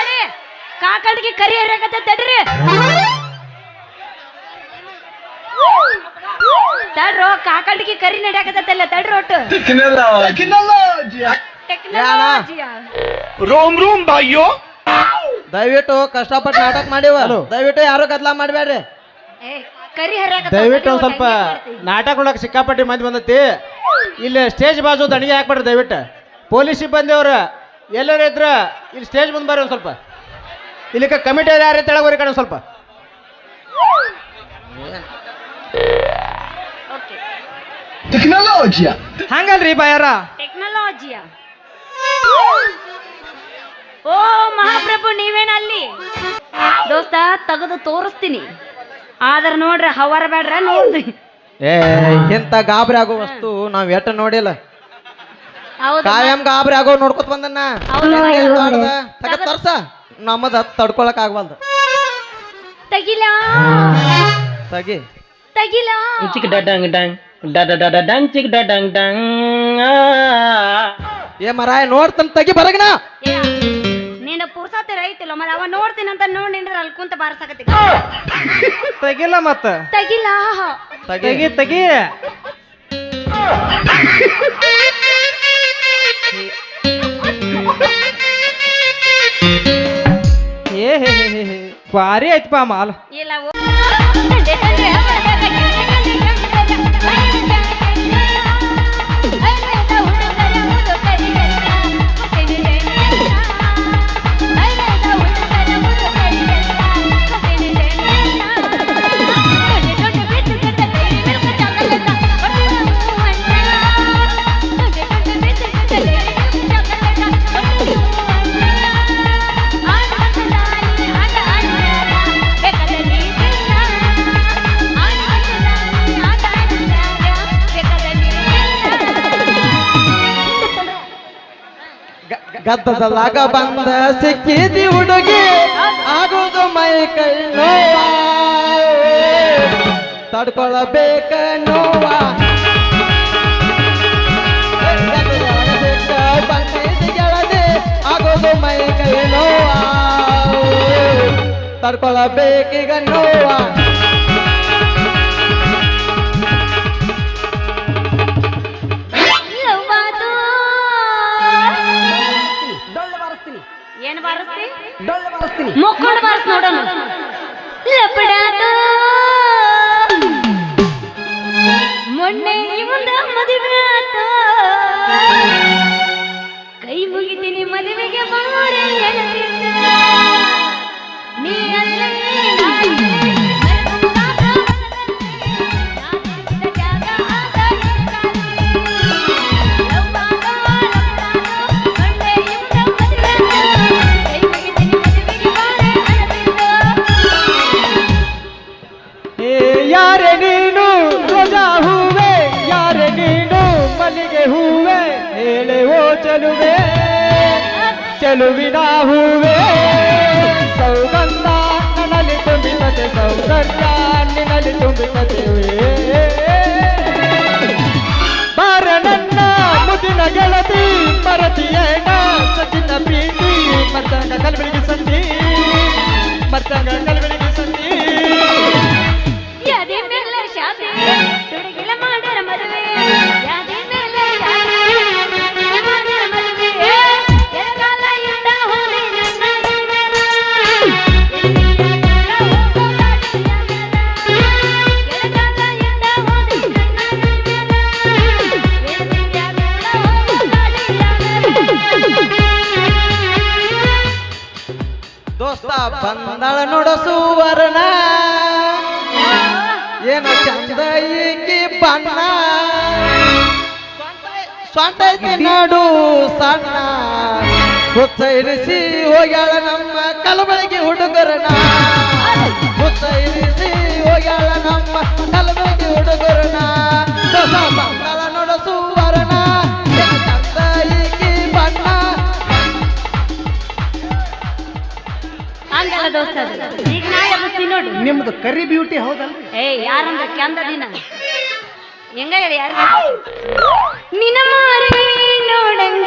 ತಡಿ ಕಾಕಡಿಗೆ ಕರಿ ಹರಿಯಾಕತ್ತ ತಡ್ರಿ. ತಡ್ರೋ ಕಾಕಡಿಗೆ ಕರಿ ನಡ್ಯಾಕತ್ತಲ್ಲ ತಡ್ರಿ ಒಟ್ಟು. ರೋಮ್ ರೋಮ್ ಬಾಯ್ಯೋ. ದಯವಿಟ್ಟು ಕಷ್ಟಪಟ್ಟು ನಾಟಕ ಮಾಡಿವ. ದಯವಿಟ್ಟು ಯಾರು ಗದ್ಲ ಮಾಡಬೇಡ್ರಿ. ಏ ಕರಿ ಹರಿಯಾಕತ್ತ ದಯವಿಟ್ಟು ಒಂದ್ ಸ್ವಲ್ಪ ನಾಟಕ ನೋಡಕ್ ಸಿಕ್ಕಾಪಟ್ಟಿ ಮಂದಿ ಬಂದತಿ. ಇಲ್ಲಿ ಸ್ಟೇಜ್ ಬಾಜು ದಣಿಗೆ ಹಾಕ್ಬೇಡ್ರಿ ದಯವಿಟ್ಟು. ಪೊಲೀಸ್ ಸಿಬ್ಬಂದಿ ಅವ್ರ ಎಲ್ಲರೂ ಇದ್ರ ಇಲ್ಲಿ ಸ್ಟೇಜ್ ಮುಂದೆ ಬರ್ರಿ ಒಂದ್ ಸ್ವಲ್ಪ. ಇಲ್ಲಿ ಕಮಿಟಿ ಯಾರು ತೆಳಗೋರಿ ಕಡೆ ಒಂದ್ ಸ್ವಲ್ಪ. Okay Tecnologia. ಹಂಗಲ್ರಿ ಬಾಯಾರ? ಟೆಕ್ನಾಲಜಿಯ ಓ ಮಹಾಪ್ರಭು ನೀವೇನ ಅಲ್ಲಿ? ದೋಸ್ತ ತೆಗೆದು ತೋರಿಸ್ತೀನಿ. ಆದ್ರೆ ನೋಡ್ರಿ ಹವರ ಬೇಡ್ರ ನೋಡ್ರಿ. ಏ ಎಂತ ಗಾಬರಿ ಆಗೋ ವಸ್ತು ನಾವ್ ಎಟ್ಟ ನೋಡಿಲ್ಲ. ಕಾಯಂ ಗಾಬರಿ ಆಗೋ ನೋಡ್ಕೊತ ಬಂದನ್ನ. ತರ್ಸ. ನಮ್ಮದ ತಡ್ಕೊಳಕ್ ಆಗ್ವಲ್ದು. ತಗಿಲ? ತಗಿ. ತಗಿಲ? ಚಿಕ್ ಡಂಗ್ ಡಂಗ್. ಡಡ ಡಡ ಡಂಗ್ ಚಿಕ್ ಡಂಗ್ ಡಂಗ್. ಏ ಮರಾಯ ನೋಡ್ತನ್ ತಗಿ ಬರಗನ? ಏ, ನೀನು ಪುರ್ಸತಿ ರೈತಿಲ್ಲ ಮರ ಅವ ನೋಡ್ತೀನಿ ಅಂತ ನೋಡಿ ನಿಂದ್ರ ಅಲ್ಲಿ ಕುಂತ ಬಾರ್ಸಕತ್ತಿ. ತಗಿಲ್ಲ ಮತ್ತ. ತಗಿಲ್ಲ ತಗಿ ತೆಗಿ. ಭಾರಿ ಐತಪ್ಪ ಮಾಲ್. ಇಲ್ಲ ಓ- ಗದ್ದದಲಾಗ ಬಂದ ಸಿಕ್ಕಿದಿ ಹುಡುಗಿ. ಆಗೋದು ಮೈ ಕೈ ನೋವ. ತಡ್ಕೊಳಬೇಕ ನೋವ. ಗದ್ದಲದಾಗ ಸಿಕ್ಕ ಬಂದಿದಿ ಗೆಳತಿ, ಆಗೋದು ಮೈ ಕೈ ನೋವ. ತಡ್ಕೊಳಬೇಕೀಗ ನೋವ. ಮುಕ್ಕೊಂಡು ಬಾರಿಸ್ ನೋಡೋಣ. ಮೊನ್ನೆ ಇವಂದ ಮದುವೆ ಆತ. ಕೈ ಮುಗಿತೀನಿ ಮದುವೆಗೆ ಬಾರೆ. ನೀ ಅಲ್ಲೇ ಚಲುವಿನ ಹೂವೆ. ಸೌಗಂಧ ನನ್ನಲ್ಲಿ ತುಂಬಿತತೆ ಸೌಂದರ್ಯ ನಿನ್ನಲ್ಲಿ ತುಂಬಿತತೆ ಬಾರ ನನ್ನ ಮುದಿನ ಗೆಳತಿ ಮರತಿಯೇನ ದೋಸ್ತ ಬಂದಳ ನೋಡಸುವರ್ಣ ಏನ ಚಂದ ಈಕಿ ಬಣ್ಣ. ಐತಿ ನೋಡು ಸಣ್ಣ. ಇರಿಸಿ ಹೋಗ್ಯಾಳ ನಮ್ಮ ಕಲಬಳಗಿ ಹುಡುಗರಣ ಇರಿಸಿ ಹೋಗ್ಯಾಳ ನಮ್ಮ ಕಲಬಳಗಿ ಹುಡುಗರಣ ದೋಸ್ತ ಹಂಗಲ್ಲ ದೋಸ್ತ ಅದು. ಈಗ ನಾ ಎಬ್ಬಿಸ್ತೀನಿ ನೋಡು. ನಿಮ್ದು ಕರಿ ಬ್ಯೂಟಿ ಹೌದಲ್ರಿ? ಏ ಯಾರಂದ್ರೆ ಕೆಂದ ದಿನ? ಹೆಂಗ ಹೇಳಿ ಯಾರು? ನಿನ ಮಾರಿ ನೋಡಂಗ.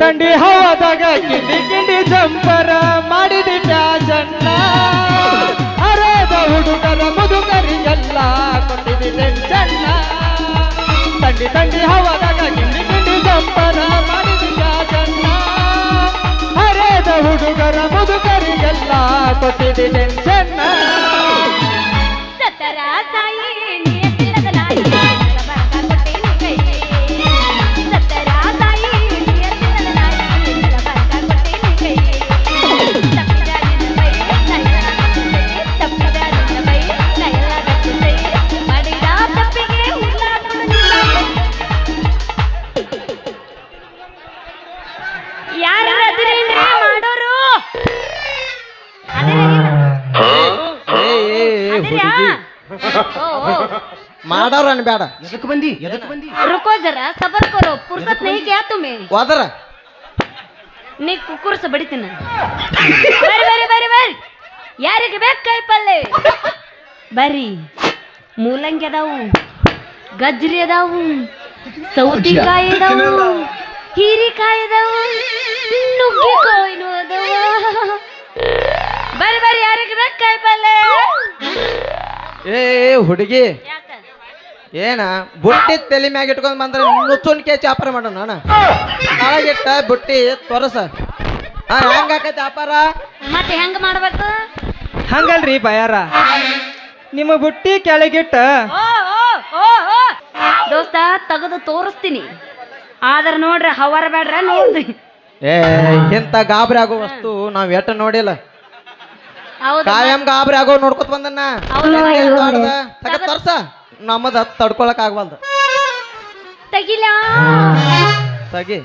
ತಂಡಿ ಹೋದಾಗ, ಕಿಂಡಿ ಕಿಂಡಿ ಜಂಪರ ಮಾಡಿದಿ ಪ್ಯಾಜನ್ನ ಅರೆದ ಹುಡುಗರ ಮುದುಕರಿಗೆಲ್ಲ ಕೊಟ್ಟಿದಿ ಟೆನ್ಷನ್ನ ತಂಡಿ ತಂಡಿ ಹವಾದಾಗ ಕಿಂಡಿ ಕಿಂಡಿ ಜಂಪರ ಮಾಡಿದಿ ಪ್ಯಾಜನ್ನ ಅರೆದ ಹುಡುಗರ ಮುದುಕರಿಗೆಲ್ಲ ಕೊಟ್ಟಿದಿ ಟೆನ್ಷನ್ನ ಮಾಡೋರು ಅನ್ಬೇಡ ಎದಕ್ಕೆ ಬಂದಿ ಎದಕ್ಕೆ ಬಂದಿ रुको जरा सबर करो फुर्सत नहीं क्या तुम्हें ಹೋದ್ರ ನೀ ಕುಕ್ಕುರ್ಸ ಬಡಿತೀನ ಬರ್ರಿ ಬರ್ರಿ ಬರ್ರಿ ಬರ್ರಿ ಯಾರಿಗೆ ಬೇಕು ಕೈ ಪಲ್ಲೆ ಬರ್ರಿ ಮೂಲಂಗಿ ಅದಾವು ಗಜ್ರಿ ಅದಾವು ಸೌತಿಕಾಯಿ ಅದಾವು ಹೀರಿಕಾಯಿ ಅದಾವು ನುಗ್ಗಿಕಾಯಿನೂ ಅದಾವ ಬರ್ರಿ ಬರ್ರಿ ಯಾರಿಗೆ ಬೇಕು ಕೈ ಪಲ್ಲೆ ಏ ಏ, ಹುಡುಗಿ ಯಾಕ ಏನ ಬುಟ್ಟಿ ತಲೆ ಮ್ಯಾಗ ಇಟ್ಕೊಂಡ್ ಬಂದ್ರೆ ನುಚ್ಚುನ್ಕೆ ಚಾಪರ ಮಾಡೋಣ ಅಣ್ಣ ಕೆಳಗಿಟ್ಟ ಬುಟ್ಟಿ ತೋರಸ ಹಾ ಹೆಂಗ ಆಕೈತಿ ವ್ಯಾಪಾರ? ಮತ್ತೆ ಹೆಂಗ್ ಮಾಡ್ಬೇಕು? ಹಂಗಲ್ರಿ ಬಯಾರ. ನಿಮ್ಮ ಬುಟ್ಟಿ ಕೆಳಗಿಟ್ಟ. ಓ ಓ ಓ ಓ. ದೋಸ್ತ ತೆಗೆದು ತೋರಿಸ್ತೀನಿ. ಆದ್ರೆ ನೋಡ್ರಿ ಹವರ್ ಬೇಡ್ರ ನೋಡ್ರಿ ಏ ಇಂಥ ಗಾಬರಿ ಆಗೋ ವಸ್ತು ನಾವ್ ಎಟ್ಟ ನೋಡಿಲ್ಲ. ಹೌದು ಕಾಯಂ ಗಾಬರಿ ಆಗೋ ನೋಡ್ಕೊತ ಬಂದನ್ನ. ಹೌದು. ತಗದು ತೋರ್ಸ. ನಮ್ಮದ ತಡ್ಕೊಳಕ್ ಆಗ್ವಲ್ದು. ತಗಿಲ? ತಗಿ.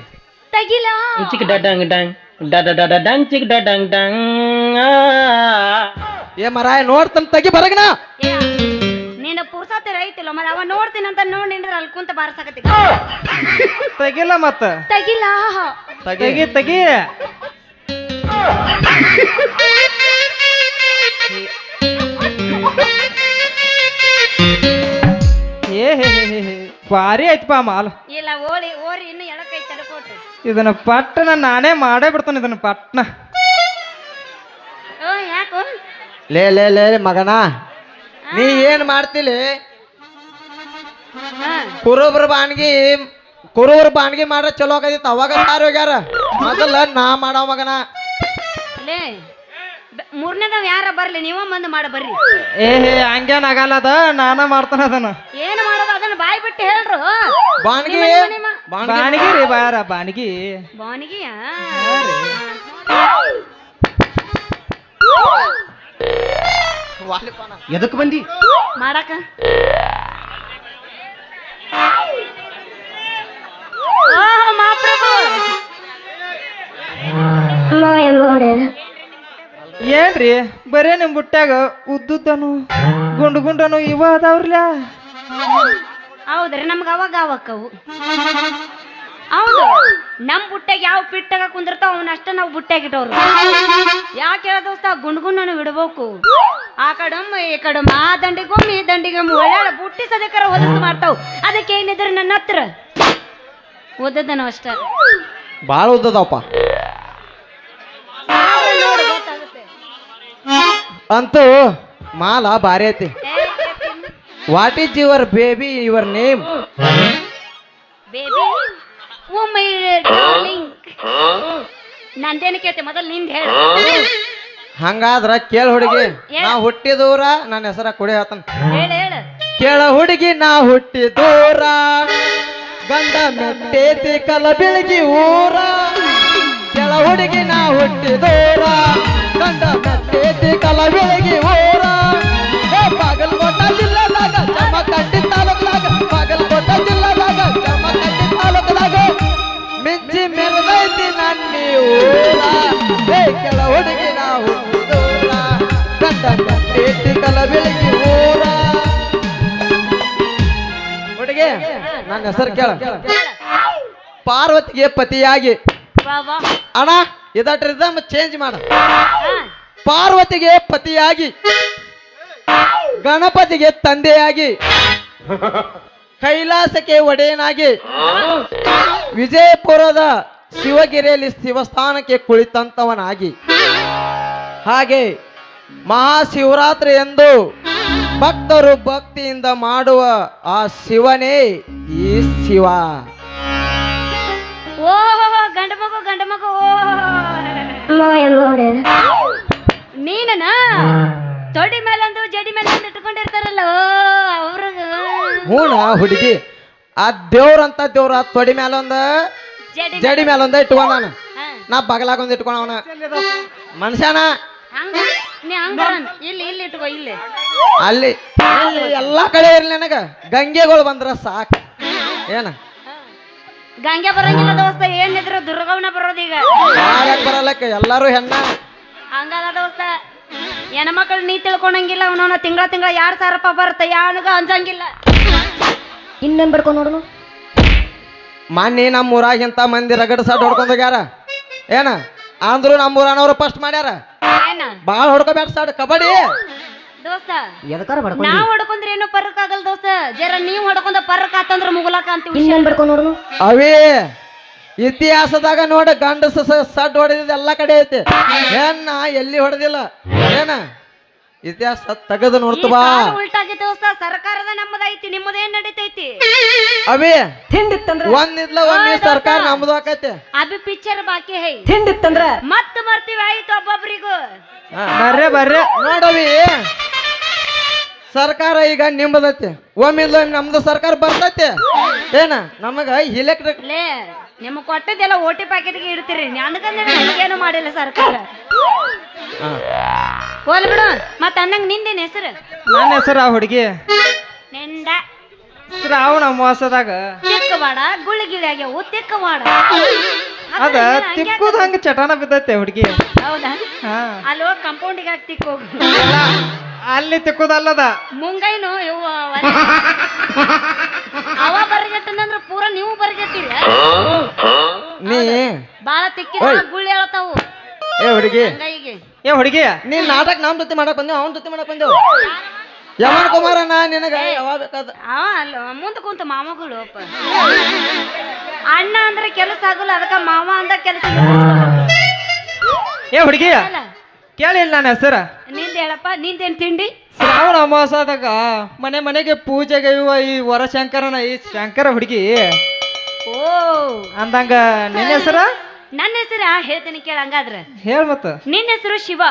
ತಗಿಲ? ಚಿಕ್ ಡಡಂಗ್ ಡಂಗ್ ಡಡ ಡಡ ಡಂಗ್ ಚಿಕ್ ಡಡಂಗ್ ಡಂಗ್. ಏ ಮರಾಯ ನೋಡ್ತಾನ ತಗಿ ಬರಗಣ ಏ, ನೀನು ಪುರ್ಸತಿ ರೈತಿಲ್ಲ ಮರ ಅವ ನೋಡ್ತೀನಿ ಅಂತ ನೋಡಿ ನಿಂದ್ರ ಅಲ್ಲಿ ಕುಂತ ಬಾರ್ಸಕತ್ತಿ. ತಗಿಲ್ಲ ಮತ್ತ? ತಗಿಲ? ತಗಿ. ತಗಿ ಏ ಹೇ ಹೇ ಹೇ ಹೇ. ಭಾರಿ ಐತಪ್ಪ ಮಾಲ್. ಇಲ್ಲ ಓಡಿ ಓರಿ ಇನ್ನು ಎಡಕೈ ತಡ್ಕೊಟ್ಟು. ಇದನ್ನ ಪಟ್ಟನ ನಾನೇ ಮಾಡೇ ಬಿಡ್ತಾನೆ ಇದನ್ನ ಪಟ್ನ. ಓ ಯಾಕೋ? ಲೇ ಲೇ ಲೇ ಮಗನ. ನೀ ಏನ್ ಮಾಡ್ತಿಲಿ? ಹಾ. ಕುರುಬ್ರ ಬಾನ್ಗಿ ಕುರುಬ್ರ ಬಾನ್ಗಿ ಮಾಡ್ರ ಚಲೋ ಆಗದಿತ್ತು ಅವಾಗ ಯಾರು ಹೋಗ್ಯಾರ. ಮೊದಲ ನಾ ಮಾಡೋ ಮಗನ. ಲೇ ಮೂರನೇದವ್ ಯಾರ ಬರ್ಲಿ? ನೀವ ಬಂದು ಮಾಡ ಬರ್ರಿ. ಏ ಹೇ ಹಂಗೇನ್ ಆಗಲ್ಲ ಅದ. ನಾನ ಮಾಡ್ತಾನ ಅದನ್ನ. ಏನು ಮಾಡೋದು? ಅದನ್ನ ಬಾಯಿ ಬಿಟ್ಟು ಹೇಳ್ರು ಬಾಣಿಗೆ ಬಾಣಿಗೆ ಬಾಣಿಗಿ ರೀ ಬಾರ ಬಾಣಿಗೆ ಬಾನಿಗೆಯಾ ಎದಕ್ ಬಂದಿ? ಮಾಡಕ ಓ ಮಾಪ್ರಭು ಏನ್ರಿ? ಬರೇ ನಿಮ್ ಬುಟ್ಟ್ಯಾಗ ಉದ್ದುದ್ದನು ಗುಂಡು ಗುಂಡನು ಇವ ಅದಾವ್ರಲ್ಲ? ಹೌದ್ರಿ ನಮ್ಗೆ ಅವಾಗ ಅವಕ್ಕವು. ಹೌದು ನಮ್ ಬುಟ್ಟಾಗ ಯಾವ ಪಿಟ್ಟಾಗ ಕುಂದಿರ್ತಾವ ಅವನ್ನ ಅಷ್ಟ ನಾವು ಬುಟ್ಟಾಗ ಇಟ್ಟವ್ರು. ಯಾಕೆ ಹೇಳ ದೋಸ್ತ ಗುಂಡ್ಗುಂಡನು ಬಿಡ್ಬೇಕು ಆ ಕಡಮ್ಮ ಈ ಕಡಮ್ಮ ಆ ದಂಡಿಗೊಮ್ಮೆ ಈ ದಂಡಿಗೊಮ್ಮೆ ಒಳ್ಳೆ ಬುಟ್ಟಿ ಸದಕರ ಹೊಲಸು ಮಾಡ್ತಾವ್. ಅದಕ್ಕೆ ಏನಿದ್ರೆ ನನ್ನ ಹತ್ರ. ಓದದನು ಅಷ್ಟ. ಬಾಳ ಉದ್ದದಪ್ಪ ಅಂತೂ ಮಾಲ ಭಾರಿ ಐತಿ. What is your baby your name baby oh my darling ನಂದೇನು ಕೇಳ್ತೆ? ಮೊದಲು ನಿಂದ ಹೇಳು. ಹಂಗಾದ್ರ ಕೇಳ ಹುಡುಗಿ ನಾ ಹುಟ್ಟಿದೂರ ನನ್ನ ಹೆಸರ ಕುಡಿ ಹೇಳ್ತಾನ. ಹೇಳು ಹೇಳು. ಕೇಳ ಹುಡುಗಿ ನಾ ಹುಟ್ಟಿದೂರ. ಗಂಡ ಮೆಟ್ಟೇತಿ ಕಲ ಬೆಳಗಿ ಊರ. ಕೆಳ ಹುಡುಗಿ ನಾ ಕಂಡ ನಟ್ಟೇತಿ ಕಲಬೆಳಗಿ ಊರ ಬಾಗಲಕೋಟ ಜಿಲ್ಲೆದಾಗ ಜಮಖಂಡಿ ತಾಲೂಕದಾಗ ಬಾಗಲಕೋಟ ಜಿಲ್ಲೆದಾಗ ಜಮಖಂಡಿ ತಾಲೂಕದಾಗ ಮಿಂಚಿ ಮೆರೆದೈತಿ ನನ್ನಿ ಊರ. ಹೇ ಕೆಳ ಹುಡುಗಿ ನಾವು ಕಂಡ ಕಲ ಕಲಬೆಳಗಿ ಊರ ಹುಡುಗಿ ನನ್ನ ಹೆಸರು ಕೇಳ. ಪಾರ್ವತಿಗೆ ಪತಿಯಾಗಿ. ಅಣ್ಣ ಇದಟ್ ರಿದಮ್ ಚೇಂಜ್ ಮಾಡ. ಪಾರ್ವತಿಗೆ ಪತಿಯಾಗಿ ಗಣಪತಿಗೆ ತಂದೆಯಾಗಿ ಕೈಲಾಸಕ್ಕೆ ಒಡೆಯನಾಗಿ ವಿಜಯಪುರದ ಶಿವಗಿರಿಯಲ್ಲಿ ಶಿವಸ್ಥಾನಕ್ಕೆ ಕುಳಿತಂತವನಾಗಿ. ಹಾಗೆ ಮಹಾಶಿವರಾತ್ರಿ ಎಂದು ಭಕ್ತರು ಭಕ್ತಿಯಿಂದ ಮಾಡುವ ಆ ಶಿವನೇ ಈ ಶಿವ. ಓಹೋ ಗಂಡ ಮಗು ಗಂಡ ಮಗು ನೀನನ ತೊಡಿ ಮೇಲೊಂದು ಜಡಿ ಮೇಲೆ ಒಂದು ಇಟ್ಕೊಂಡಿರ್ತಾರಲ್ಲ ಓ ಅವ್ರಿಗೆ ಹೂಣ ಹುಡುಗಿ ಆ ದೇವ್ರಂತ ದೇವ್ರ ತೊಡಿ ಮೇಲೊಂದ ಜಡಿ ಜಡಿ ಮೇಲೊಂದ. ಇಟ್ಕೊಂಡ ನಾನು ನಾ ಬಗಲಾಗ ಒಂದ್ ಇಟ್ಕೊಂಡ ಅವನ. ಮನುಷ್ಯನ? ಹಂಗ? ನೀ ಹಂಗ ಇಲ್ಲಿ ಇಲ್ಲಿ ಇಟ್ಕೋ ಇಲ್ಲಿ. ಅಲ್ಲಿ ಎಲ್ಲಾ ಕಡೆ ಇರ್ಲಿ ನನಗ. ಗಂಗೆಗಳು ಬಂದ್ರ ಸಾಕು. ಏನ? ಗಂಗೆ ಬರಂಗಿಲ್ಲ ದೋಸ್ತ ಏನಿದ್ರು ದುರ್ಗವನ ಬರೋದೀಗ ಬರಲಕ್ಕ ಎಲ್ಲರೂ ಎಲ್ಲಾರು ಹೆಣ್ಣ. ಹಂಗಲ್ಲ ದೋಸ್ತ ಹೆಣ್ಮಕ್ಳು ನೀ ತಿಳ್ಕೊಂಡಂಗಿಲ್ಲ ಅವನವನ ತಿಂಗಳ ತಿಂಗಳ ಯಾರು ಸಾವಿರ ರೂಪಾಯಿ ಬರುತ್ತೆ ಯಾರಿಗ ಅಂಜಂಗಿಲ್ಲ. ಇನ್ನೇನ್ ಬಿಡ್ಕೊಂಡು ನೋಡು ಮೊನ್ನೆ ನಮ್ಮ ಊರಾಗ ಇಂಥ ಮಂದಿ ರಗಡ ಸಾಟ್ ಹೊಡ್ಕೊಂಡ್ ಹೋಗ್ಯಾರ. ಏನ? ಅಂದ್ರು ನಮ್ಮ ಊರಾನವ್ರು ಫಸ್ಟ್ ಮಾಡ್ಯಾರ. ಏನ? ಬಾಳ ಹೊಡ್ಕೋಬೇಡ ಸಾಡ್ ಕಬಡ್ಡಿ. ದೋಸ್ತ ನಾವ್ ಹೊಡ್ಕೊಂಡ್ರೆ ಏನೋ ಪರ್ಕ್ ಆಗಲ್ಲ ದೋಸ್ತ. ಜರ ನೀವು ಹೊಡ್ಕೊಂಡ ಪರ್ಕ್ ಆತಂದ್ರ ಮುಗುಲಕ ಅಂತ ಇನ್ನೇನ್ ಬಿಡ್ಕೊಂಡು ನೋಡು ಅವೇ ಇತಿಹಾಸದಾಗ ನೋಡ ಗಂಡಸ ಸಡ್ ಹೊಡೆದಿದ್ದು ಎಲ್ಲಾ ಕಡೆ ಐತಿ. ಏನ ಎಲ್ಲಿ ಹೊಡೆದಿಲ್ಲ? ಏನ? ಇತಿಹಾಸ ತೆಗೆದು ನೋಡ್ತು ಬಾ. ಉಲ್ಟಾಗಿ ದೋಸ್ತ ಸರ್ಕಾರದ ನಮ್ಮದೈತಿ ನಿಮ್ಮದೇನ್ ನಡೀತೈತಿ. ಅವೇ ಒಂದಿದ್ಲ ಒಮ್ಮೆ ಸರ್ಕಾರ ನಮ್ದು ಆಕೈತಿ. ಅಭಿ ಪಿಕ್ಚರ್ ಬಾಕಿ ಹೈ. ತಿಂಡಿತ್ತಂದ್ರ? ಮತ್ತ ಮರ್ತೀವಿ ಆಯ್ತು ಒಬ್ಬೊಬ್ರಿಗೂ. ಬರ್ರೆ ಬರ್ರೆ. ನೋಡವಿ ಸರ್ಕಾರ ಈಗ ನಿಮ್ಮದೈತಿ ಒಮ್ಮಿಲ್ಲ ಒಮ್ಮೆ ನಮ್ದು ಸರ್ಕಾರ ಬರ್ತೈತಿ. ಏನ? ನಮಗ ಇಲೆಕ್ಟ್ರಿಕ್ ಲೇ ನಿಮ್ ಕೊಟ್ಟದೆಲ್ಲ ಓಟಿ ಪ್ಯಾಕೆಟ್ಗೆ ಇಡ್ತೀರಿ. ನನಗಂದ್ರೆ ನನಗೇನು ಮಾಡಿಲ್ಲ ಸರ್ಕಾರ. ಹೋಲ್ ಬಿಡು. ಮತ್ ಅನ್ನಂಗ್ ನಿಂದೇನ್ ಹೆಸರು? ನನ್ನ ಹೆಸರು ಆ ಹುಡುಗಿ. ನಿಂದ. ಶ್ರಾವಣ ಮೋಸದಾಗ. ತಿಕ್ಕವಾಡ ಗುಳಿಗಿಳಿ ಆಗ್ಯಾವು ತಿಕ್ಕವಾಡ ಅದ ತಿಕ್ಕುದ ಹಂಗ ಚಟಾನ ಬಿದ್ದೈತೆ ಹುಡುಗಿ. ಹೌದಾ? ಹಾ. ಅಲ್ಲಿ ಕಂಪೌಂಡಿಗೆ ಹಾಕಿ ತಿಕ್ಕೋಗು. ಅಲ್ಲ, ಅಲ್ಲಿ ತಿಕ್ಕುದಲ್ಲದ? ಮುಂಗೈನು ಇವ ಅವ. ಬರಗೆಟ್ಟನಂದ್ರ ಪೂರ ನೀವು ಬರಗೆಟ್ಟಿರಿ. ನೀ ಬಾಳ ತಿಕ್ಕಿರ ಗುಳ್ಳಿ ಹೇಳ್ತಾವು. ಏ ಹುಡುಗಿ. ಹಂಗೈಗೆ. ಏ ಹುಡುಗಿ ನೀನ್ ನಾಟಕ ನಮ್ ಜೊತೆ ಮಾಡಕ್ ಬಂದೇವ್ ಅವನ ಜೊತೆ ಮಾಡಕ್ ಬಂದೇವ್. ಯಮನ್ ಕುಮಾರಣ್ಣ ನಿನಗ ಯಾವಾಗ ಬೇಕಾದ ಅವ ಅಲ್ಲ ಮುಂದೆ ಕುಂತ ಮಾಮಗಳು ಅಪ್ಪ. ಅಣ್ಣ ಅಂದ್ರೆ ಕೆಲಸ ಆಗಲ್ಲ ಅದಕ್ಕ ಮಾವ ಅಂದ ಕೆಲಸ ಏ ಹುಡುಗಿ. ಕೇಳಿಲ್ಲ ನನ್ನ ಹೆಸರ ನಿಂದ ಹೇಳಪ್ಪ ನಿಂದೇನ್ ತಿಂಡಿ? ಶ್ರಾವಣ ಅಮಾವಾಸ್ಯದಾಗ ಮನೆ ಮನೆಗೆ ಪೂಜೆಗೆ ಇವ ಈ ವರಶಂಕರನ ಈ ಶಂಕರ ಹುಡುಗಿ. ಓ. ಅಂದಂಗ ನಿನ್ನ ಹೆಸರ? ನನ್ನ ಹೆಸರ ಹೇಳ್ತೀನಿ ಕೇಳ ಹಂಗಾದ್ರ. ಹೇಳ್ ಮತ್ತ. ನಿನ್ನ ಹೆಸರು ಶಿವ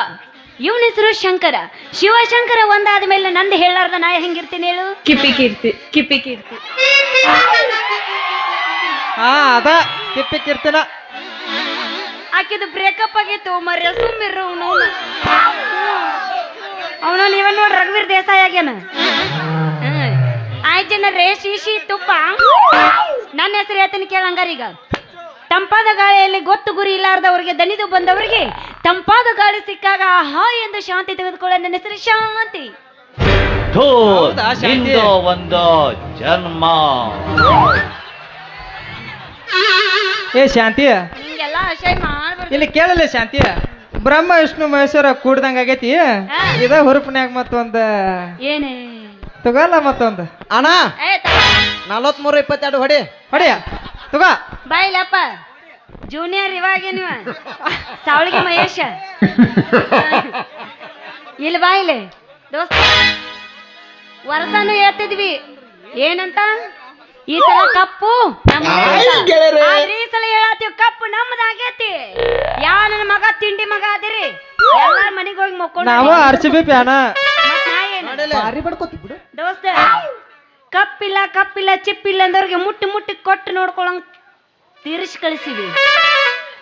ಇವನ ಹೆಸರು ಶಂಕರ. ಶಿವಶಂಕರ ಒಂದಾದ ಮೇಲೆ ನಂದು ಹೇಳಾರ್ದ ನಾ ಹೆಂಗಿರ್ತೀನಿ ಹೇಳು? ಕಿಪಿ ಕೀರ್ತಿ ಕಿಪಿ ಕೀರ್ತಿ. ಹಾ ಅದ. ತಿಪ್ಪಿ ಕಿರ್ತಿನ. ಆಕಿದು ಬ್ರೇಕಪ್ ಆಗಿತ್ತು ಮರ್ಯ ಸುಮ್ಮಿರು ಅವನು. ಅವನು ನೀವ ನೋಡಿ ರಘುವೀರ್ ದೇಸಾಯಿ ಆಗ್ಯಾನ. ಆಯ್ತು ಜನ ರೇ ಶೀಶಿ ತುಪ್ಪ. ನನ್ನ ಹೆಸರು ಹೇಳ್ತೀನಿ ಕೇಳಂಗಾರ ಈಗ. ತಂಪಾದ ಗಾಳಿಯಲ್ಲಿ ಗೊತ್ತು ಗುರಿ ಇಲ್ಲಾರ್ದವ್ರಿಗೆ ದಣಿದು ಬಂದವರಿಗೆ ತಂಪಾದ ಗಾಳಿ ಸಿಕ್ಕಾಗ ಹಾಯ್ ಎಂದು ಶಾಂತಿ ತೆಗೆದುಕೊಳ್ಳ ನನ್ನ ಹೆಸರು ಶಾಂತಿ. ಒಂದು ಜನ್ಮ. ಏ ಶಾಂತಿ. ಇಲ್ಲಿ ಕೇಳಲ್ಲ ಶಾಂತಿ. ಬ್ರಹ್ಮ ವಿಷ್ಣು ಮಹೇಶ್ವರ ಕೂಡ್ದಂಗ ಆಗೈತಿ. ಇದ ಹುರುಪನ್ಯಾಗ ಮತ್ತೊಂದ. ಏನೇ? ತಗೋಲ್ಲ ಮತ್ತೊಂದು. ಅಣ್ಣ ಏ ನಲವತ್ಮೂರು ಇಪ್ಪತ್ತೆರಡು ಹೊಡಿ. ಹೊಡಿಯ. ತಗೋ. ಬಾಯ್ಲಪ್ಪ. ಜೂನಿಯರ್ ಇವಾಗ ನೀವ ಸಾವಳಿಗೆ ಮಹೇಶ. ಇಲ್ಲಿ ಬಾಯಿಲೆ ದೋಸ್ತ ವರ್ಷನೂ ಹೇಳ್ತಿದ್ವಿ. ಏನಂತ? ಈ ಸಲ ಕಪ್ಪು ಆದ್ರೆ ಈ ಸಲ ಹೇಳತ್ತೀವಿ ಕಪ್ಪು ನಮ್ದಾಗೈತಿ. ಯಾ ನನ್ನ ಮಗ ತಿಂಡಿ ಮಗ ಅದಿರಿ ಎಲ್ಲಾರ ಮನೆಗೆ ಹೋಗಿ ಮಕ್ಕೊಂಡು ನಾವು ಪ್ಯಾನ ಏನು? ದೋಸ್ತ ಕಪ್ಪಿಲ್ಲ ಕಪ್ಪಿಲ್ಲ ಚಿಪ್ಪಿಲ್ಲ ಅಂದವ್ರಿಗೆ ಮುಟ್ಟಿ ಮುಟ್ಟಿ ಕೊಟ್ಟು ನೋಡ್ಕೊಳಂಗ್ ತೀರಿಸಿ ಕಳಿಸಿವಿ.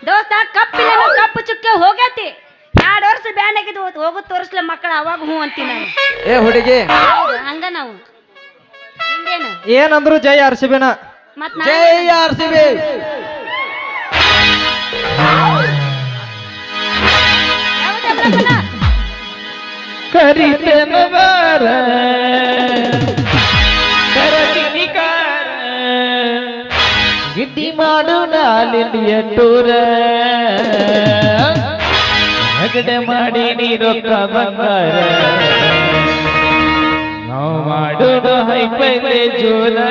ದೋಸ್ತ ಕಪ್ಪಿಲ್ಲ ಕಪ್ಪು ಚುಕ್ಕೆ ಹೋಗೈತಿ. ಎರಡು ವರ್ಷ ಬ್ಯಾನ್ ಆಗಿದ್ದು ಹೋಗು ತೋರಿಸ್ಲ ಮಕ್ಕಳ ಅವಾಗ ಹ್ಞೂ ಅಂತೀನಿ ನಾನು. ಏ ಹುಡುಗಿ. ಹಂಗ ನಾವು. ಹಿಂದೇನು ಏನಂದ್ರು ಜೈ ಆರ್ ಸಿ ಬಿನ ಮತ್ ಜೈ ಆರ್ ಸಿ ಬಿ ಮಾಡು ಬಾರ ಕರದಿನಿ ಕಾರ ಆಲಿಂಡಿಯ ಟೂರ. ಹಗಡೆ ಮಾಡಿ ನೀರು ಬಂಗಾರ. है पहले जोला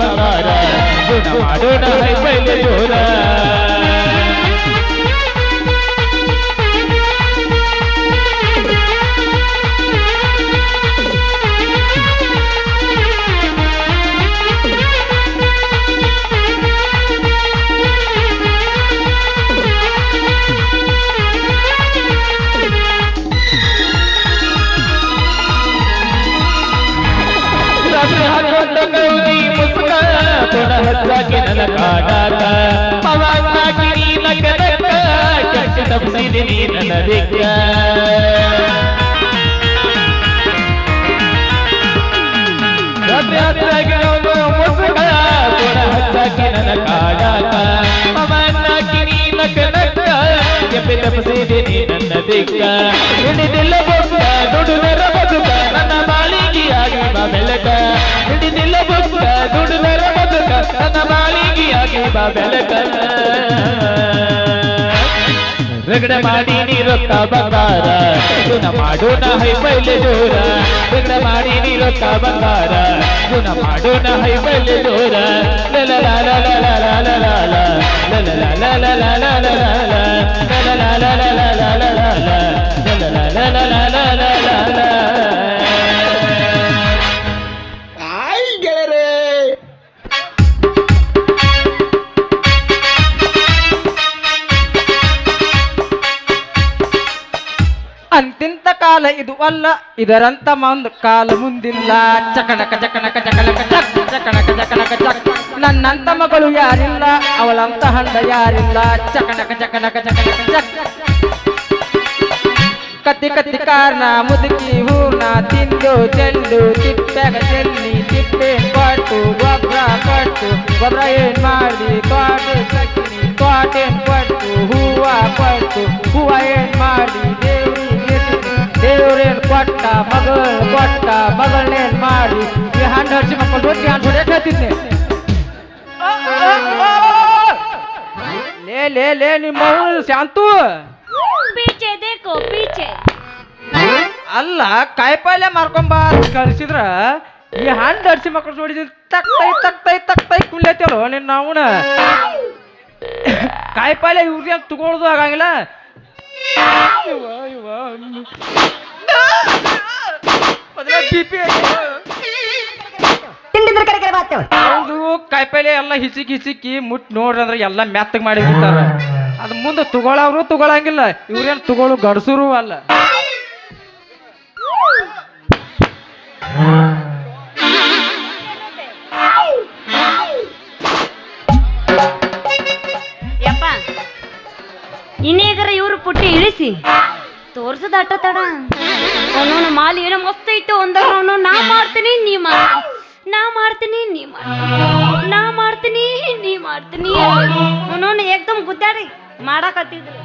பவார குணமாடு நகை வெளியூர ತಪ್ಪಿದೆ ನೀ ನನರಿಗ ನನ್ನ ಕಾಡಾಕ ಅವನ ಕಿರೀನ ಕನಕ ಎಪ್ಪೆ ತಪ್ಪಿದೆ ನೀ ನನ್ನ ದಿಕ್ಕ ಹಿಡಿದಿಲ್ಲ ಬೊಕ್ಕ ದುಡು ನರ ಬದುಕ ನನ್ನ ಮಾಲಿಗೆಯಾಗಿ ಬೆಳಕ ಹಿಡಿದಿಲ್ಲ ಬೊಕ್ಕ ದುಡು ನರ ಬದುಕ ನನ್ನ ಮಾಲಿಗೆಯಾಗಿ ಬೆಳಕ ರಗಡ ಮಾಡಿ ನೀರೊಕ್ಕ ಬಂಗಾರ ಗುಣ ಮಾಡೋಣ ಹೈಬೈಲೆ ಜೋರ ರಗಡ ಮಾಡಿ ನೀರೊಕ್ಕ ಬಂಗಾರ ಗುಣ ಮಾಡೋಣ ಹೈಬೈಲೆ ಜೋರ ಲಲ ಲ ಲ ಲ ಲ ಲ ಲ ಲ ಲ. ಲಲ ಲ ಲ ಲ ಲ ಲ ಲ ಲ ಲ. ಲಲ ಲ ಲ ಲ ಲ ಲ ಲ ಲ ಲ. ಲಲ ಇದು ಅಲ್ಲ, ಇದರಂತ ಒಂದು ಕಾಲ ಮುಂದಿಲ್ಲ. ಚಕಣಕ ಚಕಣಕ ಚಕಣಕ ಚಕ್ ಚಕಣಕ ಚಕಣಕ ಚಕ್. ನನ್ನಂತ ಮಗಳು ಯಾರಿಲ್ಲ, ಅವಳಂತ ಹಂಡ ಯಾರಿಲ್ಲ. ಚಕಣಕ ಚಕಣಕ ಚಕಣಕ ಚಕ್. ಕತ್ತಿ ಕತ್ತಿ ಕಾರಣ ಮುದುಕಿ ಹೂರ್ನ ತಿಂದು, ಚೆಂಡು, ತಿಪ್ಪೆಗ ಚೆಲ್ಲಿ, ತಿಪ್ಪೆ ಕೊಟ್ಟು ಗೊಬ್ಬರ ಕೊಟ್ಟು ಗೊಬ್ಬರ ಏನ್ ಮಾಡಿ ತೋಟ ಸಕ್ಕಿನಿ ತೋಟ ಏನ್ ಕೊಟ್ಟು, ಹೂವ ಕೊಟ್ಟು, ಹೂವ ಏನ್ ಮಾಡಿ ಕೊಟ್ಟ ಮಗಳು ಕೊಟ್ಟ ಮಗಳನ್ನೇನ್ ಮಾಡಿ. ಈ ಹಣ್ಣು ಹರಿಸಿ ಮಕ್ಕಳು ರೊಟ್ಟಿ ಹಣ್ಣು ಹೊಡೆಯಕ್ಕೆ ಹೇಳ್ತಿದ್ದೆ. ಲೇ ಲೇ ಲೇ ನಿಮ್ಮ ಶಾಂತು. ಪೀಚೆ ದೇಕೋ ಪೀಚೆ. ಅಲ್ಲ ಕಾಯಿಪಲ್ಯ ಮಾರ್ಕೊಂಬ ಕಳಿಸಿದ್ರ ಈ ಹಣ್ಣು ಹರಿಸಿ ಮಕ್ಕಳು ಜೋಡಿದ ತಕ್ತೈ ತಕ್ತೈ ತಕ್ತೈ ಕುಲ್ಯತಿಯಲ್ಲ ನಿನ್ನ ಅವನ. ಕಾಯಿಪಲ್ಯ ಇವ್ರಿಗೆ ತಗೊಳ್ದು ಆಗಂಗಿಲ್ಲ ಇವ, ಕರೆ ಕರೆ ಹೌದು ಕಾಯಿಪಲ್ಲೆ ಎಲ್ಲ ಹಿಸಿಕ್ ಹಿಸಿಕ್ಕಿ ಮುಟ್ ನೋಡ್ರಿ ಅಂದ್ರೆ ಎಲ್ಲ ಮೆತ್ತಗ್ ಮಾಡಿ ಬಿಡ್ತಾರ. ಅದ್ ಮುಂದೆ ತಗೊಳವ್ರು ತಗೊಳಂಗಿಲ್ಲ ಇವ್ರೇನ್ ತಗೊಳು ಗಡ್ಸರು ಅಲ್ಲ. ಯಪ್ಪ ಇನ್ನೀಗರ ಇವ್ರು ಪುಟ್ಟಿ ಇಳಿಸಿ. ತೋರ್ಸದ ಆಟ ತಡ. ಅವನು ಮಾಲಿ ಏನೋ ಮಸ್ತ್ ಇತ್ತು ಅಂದಾಗ ಅವನು, ನಾ ಮಾಡ್ತೀನಿ, ನೀ ನಾ ಮಾಡ್ತೀನಿ, ನೀ ನಾ ಮಾಡ್ತೀನಿ, ನೀ ಮಾಡ್ತೀನಿ. ಅವನವನು ಏಕ್ದಮ್ ಗುದ್ದಾಡಿ ಮಾಡಾಕತ್ತಿದ್ರು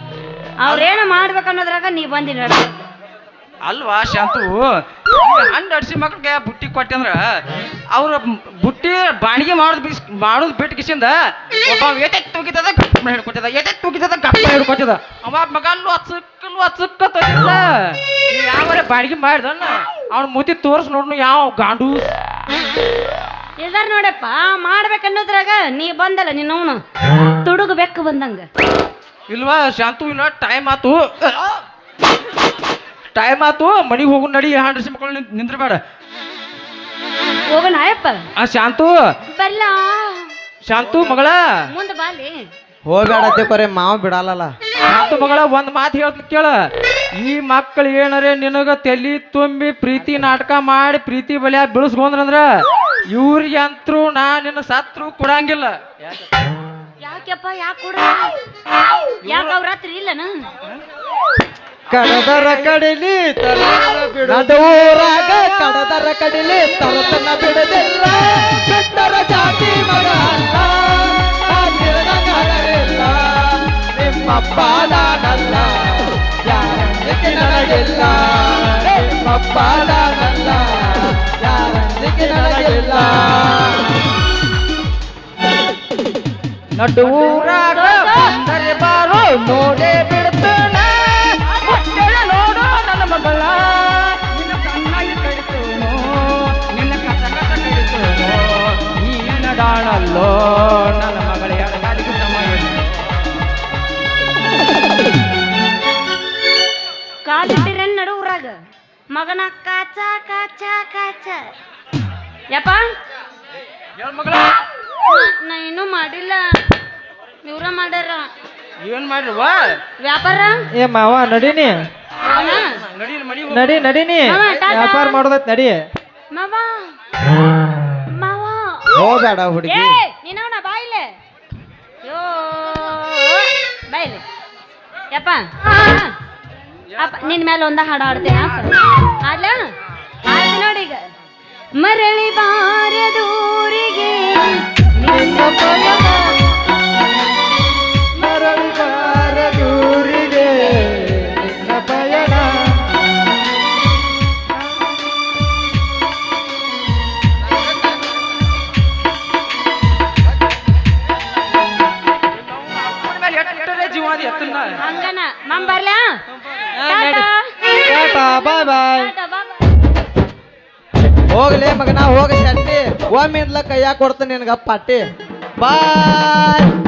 ಅವ್ರೇನ ಮಾಡ್ಬೇಕನ್ನೋದ್ರಾಗ ನೀ ಬಂದಿನ ಅಲ್ವಾ ಶಾಂತು? ಹಣ್ಣು ಅಡ್ಸಿ ಮಕ್ಳಿಗೆ ಬುಟ್ಟಿ ಕೊಟ್ಟೆ ಅಂದ್ರ ಅವ್ರ ಬುಟ್ಟಿ ಬಾಣಿಗೆ ಮಾಡೋದು ಬಿಸ್ ಮಾಡೋದು ಬಿಟ್ಟು ಕಿಸಿಂದ ಒಬ್ಬ ಎತೆ ತೂಗಿತದ ಗಪ್ಪ ಹಿಡ್ಕೊತದ. ಎತೆ ತೂಗಿತದ ಗಪ್ಪ ಹಿಡ್ಕೊತದ. ಅವ ಮಗ ಅಲ್ಲೂ ಅಚ್ಚಕ್ಕಲ್ಲು ಅಚ್ಚಕ್ಕ ತಂದಿಲ್ಲ ಯಾವ ಬಾಣಿಗೆ ಮಾಡ್ದಣ್ಣ ಅವ್ನ ಮುತಿ ತೋರ್ಸ್ ನೋಡ್ನು ಯಾವ ಗಾಂಡು ಇದಾರ ನೋಡಪ್ಪ ಮಾಡ್ಬೇಕನ್ನೋದ್ರಾಗ ನೀ ಬಂದಲ್ಲ ನಿನ್ನವನು. ತುಡುಗಬೇಕು ಬಂದಂಗ. ಇಲ್ವಾ ಶಾಂತು ಇಲ್ಲ ಟೈಮ್ ಆತು. ಟೈಮ್ ಆತು ಮನಿಗೆ ಹೋಗು ನಡಿ ಅಡ್ಸಿ ಮಕ್ಕಳು ನಿಂದ್ರಬೇಡ. ಹೋಗೋಣ ಅಯ್ಯಪ್ಪ ಆ ಶಾಂತು. ಬಲ್ಲ ಶಾಂತು ಮಗಳ. ಮುಂದೆ ಬಾಲಿ ಹೋಗ್ಬೇಡತ್ತೆ ಕೊರೆ ಮಾವ ಬಿಡಲ್ಲ ಶಾಂತು ಮಗಳ ಒಂದ್ ಮಾತು ಹೇಳ್ತೀನಿ ಕೇಳ. ಈ ಮಕ್ಕಳು ಏನರೆ ನಿನಗ ತಲಿ ತುಂಬಿ ಪ್ರೀತಿ ನಾಟಕ ಮಾಡಿ ಪ್ರೀತಿ ಬಲಿಯ ಬೀಳಿಸ್ಕೊಂಡ್ರಂದ್ರ ಇವ್ರಿಗೆ ಅಂತರೂ ನಾ ನಿನ್ನ ಸತ್ರು ಕೊಡಂಗಿಲ್ಲ. ಯಾಕೆಪ್ಪ ಯಾಕೆ ಕೊಡ ಯಾಕೆ ಅವ್ರ ಹತ್ರ ಇಲ್ಲನ? ಕಡದರ ಕಡಿಲಿ ತರತನ ಬಿಡು ಊರಾಗ ಕಡದರ ಕಡಿಲಿ ತರತನ ಬಿಡದಿಲ್ಲ ಬಿಟ್ಟರ ಜಾತಿ ಮಗ ಅಲ್ಲ. ನಿಮ್ಮಪ್ಪ ನಾನಲ್ಲ. ಯಾರಂದಿಗೆ ನನಗಿಲ್ಲ ನಿಮ್ಮಪ್ಪ ನಾನಲ್ಲ. ಯಾರಂದಿಗೆ ನನಗಿಲ್ಲ ನಡು ಊರಾಗ ಬಂದರೆ ಬಾರೋ, ನೋಡೇ ಡಾಣಲ್ಲೋ ನನ್ನ ಮಗಳ ಕಾಲಿಟ್ಟಿರೇನ್ ಮಗನ ಕಾಚ ಕಾಚ ಕಾಚ. ಯಪ್ಪ? ಮಗಳ? ನಾ- ಇನ್ನೂ ಮಾಡಿಲ್ಲ. ಇವ್ರ ಮಾಡ್ಯಾರ. ಏನ್ ವಾ? ವ್ಯಾಪಾರ? ಏ ಮಾವ ನಡೀನಿ. ನಡಿ ನಡೀನಿ. ವ್ಯಾಪಾರ ಮಾಡೋದೈತ್ ನಡಿ. ಮಾವ. ಹೋಗ್ಬೇಡ ಹುಡುಗಿ. ಏ ನೀನವನ ಬಾಯಿಲೆ ಯೋ ಬಾಯಿಲೆ ಯಪ್ಪ. ಅಪ್ಪ ನಿನ್ನ ಮೇಲೆ ಒಂದ ಹಾಡು ಹಾಡ್ತೀನಿ ಅಪ್ಪ ಆಡ್ಲ ನೋಡಿ ಈಗ. ಮರಳಿ ಬಾರದೂರಿಗೆ ನಿನ್ನ ಪಯಣ ಬಾಯ್. ಬಾಯ್. ಹೋಗ್ಲೇ ಮಗನ ಹೋಗ ಶಟ್ಟಿ ಒಮ್ಮಿಂದ್ಲ ಕೈಯಾಗ ಕೊಡ್ತಾನೆ ನಿನಗ ಪಟ್ಟಿ ಬಾಯ್.